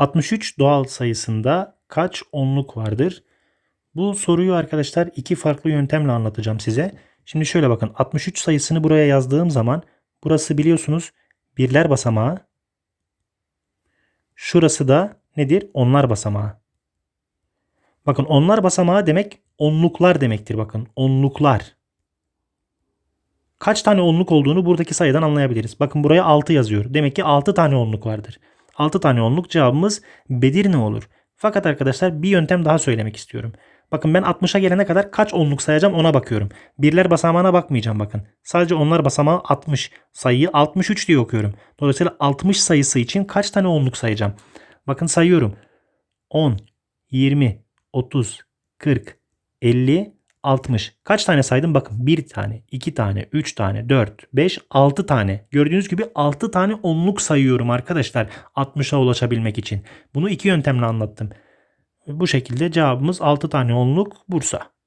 63 doğal sayısında kaç onluk vardır? Bu soruyu arkadaşlar iki farklı yöntemle anlatacağım size. Şimdi şöyle bakın 63 sayısını buraya yazdığım zaman burası biliyorsunuz birler basamağı. Şurası da nedir? Onlar basamağı. Bakın onlar basamağı demek onluklar demektir bakın. Onluklar. Kaç tane onluk olduğunu buradaki sayıdan anlayabiliriz. Bakın buraya 6 yazıyor. Demek ki 6 tane onluk vardır. 6 tane onluk cevabımız Bedir ne olur? Fakat arkadaşlar bir yöntem daha söylemek istiyorum. Bakın ben 60'a gelene kadar kaç onluk sayacağım ona bakıyorum. Birler basamağına bakmayacağım bakın. Sadece onlar basamağı 60. Sayıyı 63 diye okuyorum. Dolayısıyla 60 sayısı için kaç tane onluk sayacağım? Bakın sayıyorum. 10, 20, 30, 40, 50, 60. Kaç tane saydım? Bakın 1 tane, 2 tane, 3 tane, 4, 5, 6 tane. Gördüğünüz gibi 6 tane onluk sayıyorum arkadaşlar 60'a ulaşabilmek için. Bunu iki yöntemle anlattım. Bu şekilde cevabımız 6 tane onluk Bursa.